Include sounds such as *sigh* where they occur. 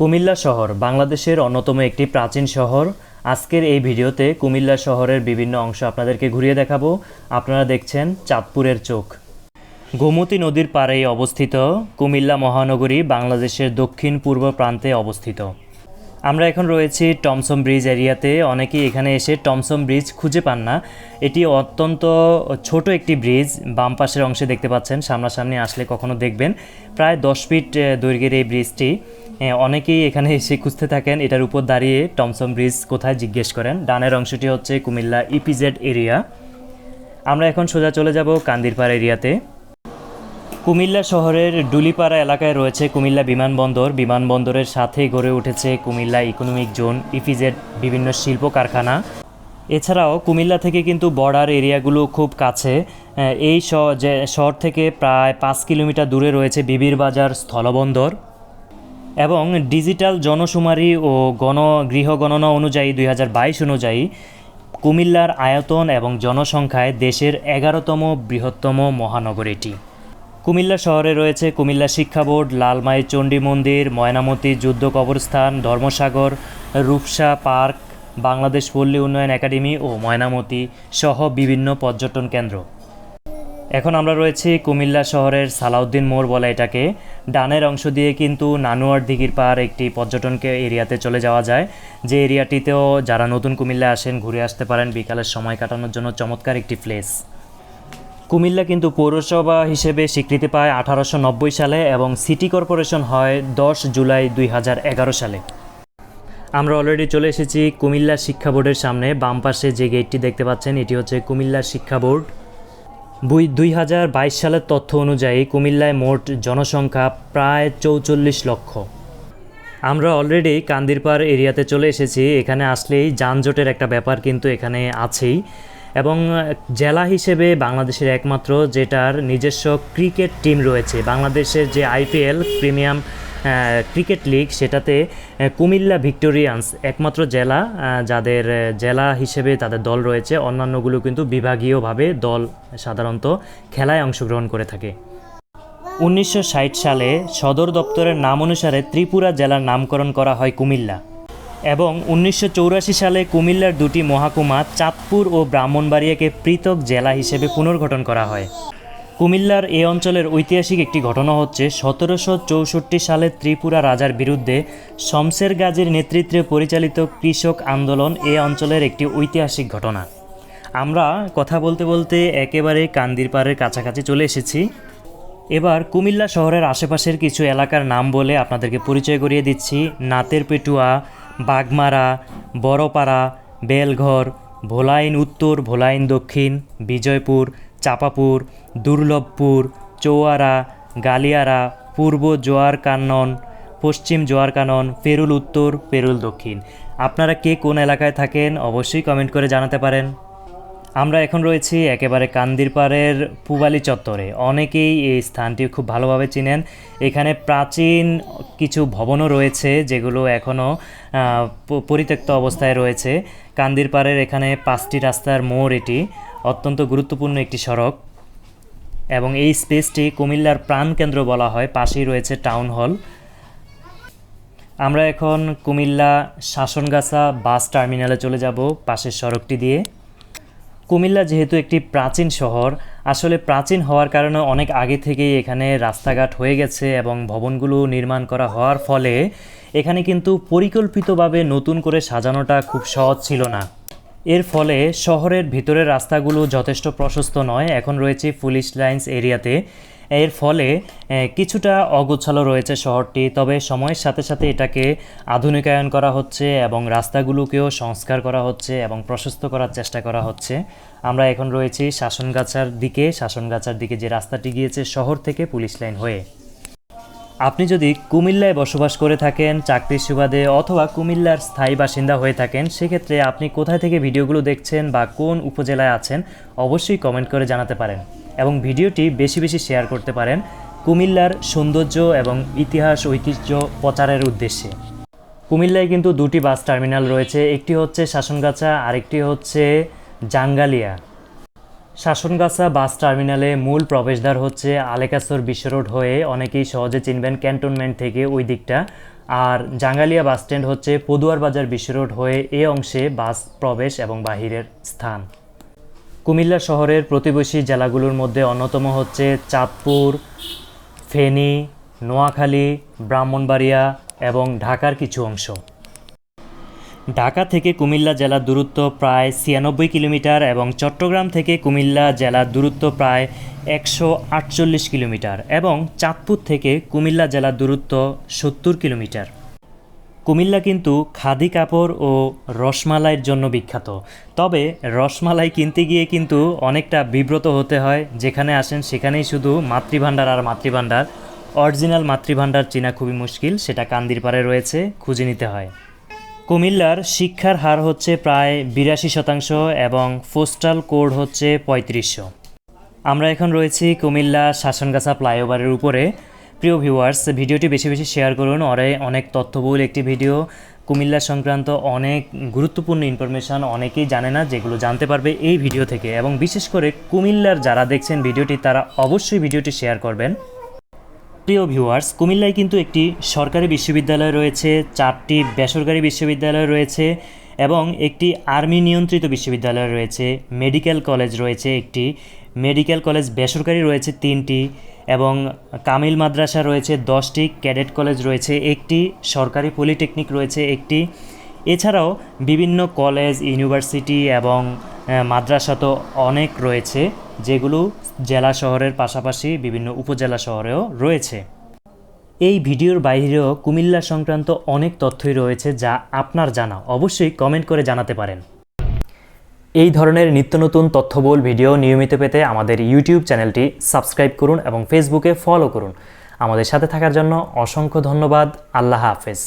কুমিল্লা শহর বাংলাদেশের অন্যতম একটি প্রাচীন শহর। আজকের এই ভিডিওতে কুমিল্লা শহরের বিভিন্ন অংশ আপনাদেরকে ঘুরিয়ে দেখাবো। আপনারা দেখছেন চাঁদপুরের চোখ। গোমতী নদীর পাড়েই অবস্থিত কুমিল্লা মহানগরী বাংলাদেশের দক্ষিণ পূর্ব প্রান্তে অবস্থিত। আমরা এখন রয়েছি টমসম ব্রিজ এরিয়াতে। অনেকেই এখানে এসে টমসম ব্রিজ খুঁজে পান না। এটি অত্যন্ত ছোট একটি ব্রিজ, বাম পাশের অংশে দেখতে পাচ্ছেন, সামনাসামনি আসলে কখনো দেখবেন। প্রায় দশ ফিট দৈর্ঘ্যের এই ব্রিজটি। অনেকেই এখানে *laughs* এসে খুঁজতে থাকেন, এটার উপর দাঁড়িয়ে টমসম ব্রিজ কোথায় জিজ্ঞেস করেন। ডানের অংশটি হচ্ছে কুমিল্লা ইপিজেড এরিয়া। আমরা এখন সোজা চলে যাব কান্দিরপাড় এরিয়াতে। কুমিল্লা শহরের ডুলিপাড়া এলাকায় রয়েছে কুমিল্লা বিমানবন্দর। বিমানবন্দরের সাথে গড়ে উঠেছে কুমিল্লা ইকোনমিক জোন ইফিজেড বিভিন্ন শিল্প কারখানা। এছাড়াও কুমিল্লা থেকে কিন্তু বর্ডার এরিয়াগুলো খুব কাছে। এই শহর থেকে প্রায় পাঁচ কিলোমিটার দূরে রয়েছে বিবির বাজার স্থলবন্দর। এবং ডিজিটাল জনশুমারি ও গণ গৃহগণনা অনুযায়ী দু হাজার বাইশ অনুযায়ী কুমিল্লার আয়তন এবং জনসংখ্যায় দেশের এগারোতম বৃহত্তম মহানগর এটি। কুমিল্লা শহরে রয়েছে কুমিল্লা শিক্ষা বোর্ড, লালমাই চণ্ডী মন্দির, ময়নামতি যুদ্ধ কবরস্থান, ধর্মসাগর, রূপসা পার্ক, বাংলাদেশ পল্লী উন্নয়ন একাডেমি ও ময়নামতি সহ বিভিন্ন পর্যটন কেন্দ্র। এখন আমরা রয়েছি কুমিল্লা শহরের সালাউদ্দিন মোড় বলে এটাকে। ডানের অংশ দিয়ে কিন্তু নানুয়ার দিঘির পার একটি পর্যটনকে এরিয়াতে চলে যাওয়া যায়। যে এরিয়াটিতেও যারা নতুন কুমিল্লা আসেন, ঘুরে আসতে পারেন, বিকালের সময় কাটানোর জন্য চমৎকার একটি প্লেস কুমিল্লা কিন্তু পৌরসভা হিসেবে স্বীকৃতি পায় আঠারোশো নব্বই সালে এবং সিটি কর্পোরেশন হয় দশ জুলাই দুই হাজার এগারো সালে। আমরা অলরেডি চলে এসেছি কুমিল্লা শিক্ষা বোর্ডের সামনে, বাম পাশে যে গেটটি দেখতে পাচ্ছেন, এটি হচ্ছে কুমিল্লা শিক্ষা বোর্ড। দুই হাজার বাইশ সালের তথ্য অনুযায়ী কুমিল্লায় মোট জনসংখ্যা প্রায় চৌচল্লিশ লক্ষ। আমরা অলরেডি কান্দিরপাড় এরিয়াতে চলে এসেছি, এখানে আসলেই যানজটের একটা ব্যাপার কিন্তু এখানে আছেই। এবং জেলা হিসেবে বাংলাদেশের একমাত্র যেটার নিজস্ব ক্রিকেট টিম রয়েছে। বাংলাদেশের যে আইপিএল প্রিমিয়াম ক্রিকেট লিগ, সেটাতে কুমিল্লা ভিক্টোরিয়ান্স একমাত্র জেলা যাদের জেলা হিসেবে তাদের দল রয়েছে। অন্যান্যগুলো কিন্তু বিভাগীয়ভাবে দল সাধারণত খেলায় অংশগ্রহণ করে থাকে। উনিশশো ষাট সালে সদর দপ্তরের নাম অনুসারে ত্রিপুরা জেলার নামকরণ করা হয় কুমিল্লা। এবং উনিশশো সালে কুমিল্লার দুটি মহাকুমা চাঁদপুর ও ব্রাহ্মণবাড়িয়াকে পৃথক জেলা হিসেবে পুনর্গঠন করা হয়। কুমিল্লার এ অঞ্চলের ঐতিহাসিক একটি ঘটনা হচ্ছে সতেরোশো চৌষট্টি সালে ত্রিপুরা রাজার বিরুদ্ধে শমশের গাজীর নেতৃত্বে পরিচালিত কৃষক আন্দোলন এ অঞ্চলের একটি ঐতিহাসিক ঘটনা। আমরা কথা বলতে বলতে একেবারে কান্দিরপাড়ের কাছাকাছি চলে এসেছি। এবার কুমিল্লা শহরের আশেপাশের কিছু এলাকার নাম বলে আপনাদেরকে পরিচয় করিয়ে দিচ্ছি। নাতের পেটুয়া বাগমারা, বড়পাড়া, বেলঘর, ভোলাইন উত্তর, ভোলাইন দক্ষিণ, বিজয়পুর, চাপাপুর, দুর্লভপুর, চৌয়ারা, গালিয়ারা, পূর্ব জোয়ার কান্নন পশ্চিম জোয়ার কানন পেরুল উত্তর, পেরুল দক্ষিণ। আপনারা কে কোন এলাকায় থাকেন অবশ্যই কমেন্ট করে জানাতে পারেন। আমরা এখন রয়েছি একেবারে কান্দিরপাড়ের পুবালি চত্বরে। অনেকেই এই স্থানটি খুব ভালোভাবে চিনেন। এখানে প্রাচীন কিছু ভবনও রয়েছে যেগুলো এখনও পরিত্যক্ত অবস্থায় রয়েছে। কান্দিরপাড়ের এখানে পাঁচটি রাস্তার মোড় এটি, অত্যন্ত গুরুত্বপূর্ণ একটি সড়ক। এবং এই স্পেসটি কুমিল্লার প্রাণকেন্দ্র বলা হয়, পাশেই রয়েছে টাউন হল। আমরা এখন কুমিল্লা শাসনগাছা বাস টার্মিনালে চলে যাব পাশের সড়কটি দিয়ে। কুমিল্লা যেহেতু একটি প্রাচীন শহর, আসলে প্রাচীন হওয়ার কারণে অনেক আগে থেকেই এখানে রাস্তাঘাট হয়ে গেছে এবং ভবনগুলো নির্মাণ করা হওয়ার ফলে এখানে কিন্তু পরিকল্পিতভাবে নতুন করে সাজানোটা খুব সহজ ছিল না। এর ফলে শহরের ভিতরের রাস্তাগুলো যথেষ্ট প্রশস্ত নয়। এখন রয়েছে পুলিশ লাইন্স এরিয়াতে। এর ফলে কিছুটা অগোছালো রয়েছে শহরটি, তবে সময়ের সাথে সাথে এটাকে আধুনিকায়ন করা হচ্ছে এবং রাস্তাগুলোকেও সংস্কার করা হচ্ছে এবং প্রশস্ত করার চেষ্টা করা হচ্ছে। আমরা এখন রয়েছি শাসনগাছার দিকে। শাসনগাছার দিকে যে রাস্তাটি গিয়েছে শহর থেকে পুলিশ লাইন হয়ে। আপনি যদি কুমিল্লায় বসবাস করে থাকেন, চাকরির সুবাদে অথবা কুমিল্লার স্থায়ী বাসিন্দা হয়ে থাকেন, সেক্ষেত্রে আপনি কোথায় থেকে ভিডিওগুলো দেখছেন বা কোন উপজেলায় আছেন, অবশ্যই কমেন্ট করে জানাতে পারেন এবং ভিডিওটি বেশি বেশি শেয়ার করতে পারেন কুমিল্লার সৌন্দর্য এবং ইতিহাস, ঐতিহ্য প্রচারের উদ্দেশ্যে। কুমিল্লায় কিন্তু দুটি বাস টার্মিনাল রয়েছে, একটি হচ্ছে শাসনগাছা, আরেকটি হচ্ছে জাঙ্গালিয়া। শাসনগাছা বাস টার্মিনালে মূল প্রবেশদ্বার হচ্ছে আলেকাসর বিশ্ব রোড হয়ে অনেকেই সহজে চিনবেন ক্যান্টনমেন্ট থেকে ওই দিকটা। আর জাঙ্গালিয়া বাস স্ট্যান্ড হচ্ছে পদুয়ার বাজার বিশ্ব রোড হয়ে এ অংশে বাস প্রবেশ এবং বাহিরের স্থান। কুমিল্লা শহরের প্রতিবেশী জেলাগুলোর মধ্যে অন্যতম হচ্ছে চাঁদপুর, ফেনী, নোয়াখালী, ব্রাহ্মণবাড়িয়া এবং ঢাকার কিছু অংশ। ঢাকা থেকে কুমিল্লা জেলার দূরত্ব প্রায় ছিয়ানব্বই কিলোমিটার এবং চট্টগ্রাম থেকে কুমিল্লা জেলার দূরত্ব প্রায় একশো আটচল্লিশ কিলোমিটার এবং চাঁদপুর থেকে কুমিল্লা জেলার দূরত্ব সত্তর কিলোমিটার। কুমিল্লা কিন্তু খাদি কাপড় ও রসমালাইয়ের জন্য বিখ্যাত। তবে রসমালাই কিনতে গিয়ে কিন্তু অনেকটা বিব্রত হতে হয়। যেখানে আসেন সেখানেই শুধু মাতৃভাণ্ডার আর মাতৃভাণ্ডার। অরিজিনাল মাতৃভাণ্ডার চেনা খুবই মুশকিল, সেটা কান্দির পাড়ে রয়েছে, খুঁজে নিতে হয়। কুমিল্লার শিক্ষার হার হচ্ছে প্রায় বিরাশি শতাংশ এবং পোস্টাল কোড হচ্ছে পঁয়ত্রিশশো। আমরা এখন রয়েছি কুমিল্লা শাসনগাছা ফ্লাইওভারের উপরে। প্রিয় ভিউয়ার্স, ভিডিওটি বেশি বেশি শেয়ার করুন। অরে অনেক তথ্যবহুল একটি ভিডিও। কুমিল্লা সংক্রান্ত অনেক গুরুত্বপূর্ণ ইনফরমেশান অনেকেই জানে না, যেগুলো জানতে পারবে এই ভিডিও থেকে। এবং বিশেষ করে কুমিল্লার যারা দেখছেন ভিডিওটি, তারা অবশ্যই ভিডিওটি শেয়ার করবেন। প্রিয় ভিউয়ার্স, কুমিল্লায় কিন্তু একটি সরকারি বিশ্ববিদ্যালয় রয়েছে, চারটি বেসরকারি বিশ্ববিদ্যালয় রয়েছে এবং একটি আর্মি নিয়ন্ত্রিত বিশ্ববিদ্যালয় রয়েছে, মেডিকেল কলেজ রয়েছে একটি, মেডিকেল কলেজ বেসরকারি রয়েছে তিনটি এবং কামিল মাদ্রাসা রয়েছে দশটি, ক্যাডেট কলেজ রয়েছে একটি, সরকারি পলিটেকনিক রয়েছে একটি। এছাড়াও বিভিন্ন কলেজ, ইউনিভার্সিটি এবং মাদ্রাসা তো অনেক রয়েছে, যেগুলো জেলা শহরের পাশাপাশি বিভিন্ন উপজেলা শহরেও রয়েছে। এই ভিডিওর বাইরেও কুমিল্লা সংক্রান্ত অনেক তথ্যই রয়েছে যা আপনার জানা। অবশ্যই কমেন্ট করে জানাতে পারেন। এই ধরনের নিত্য নতুন তথ্যবহুল ভিডিও নিয়মিত পেতে আমাদের ইউটিউব চ্যানেলটি সাবস্ক্রাইব করুন এবং ফেসবুকে ফলো করুন। আমাদের সাথে থাকার জন্য অসংখ্য ধন্যবাদ। আল্লাহ হাফেজ।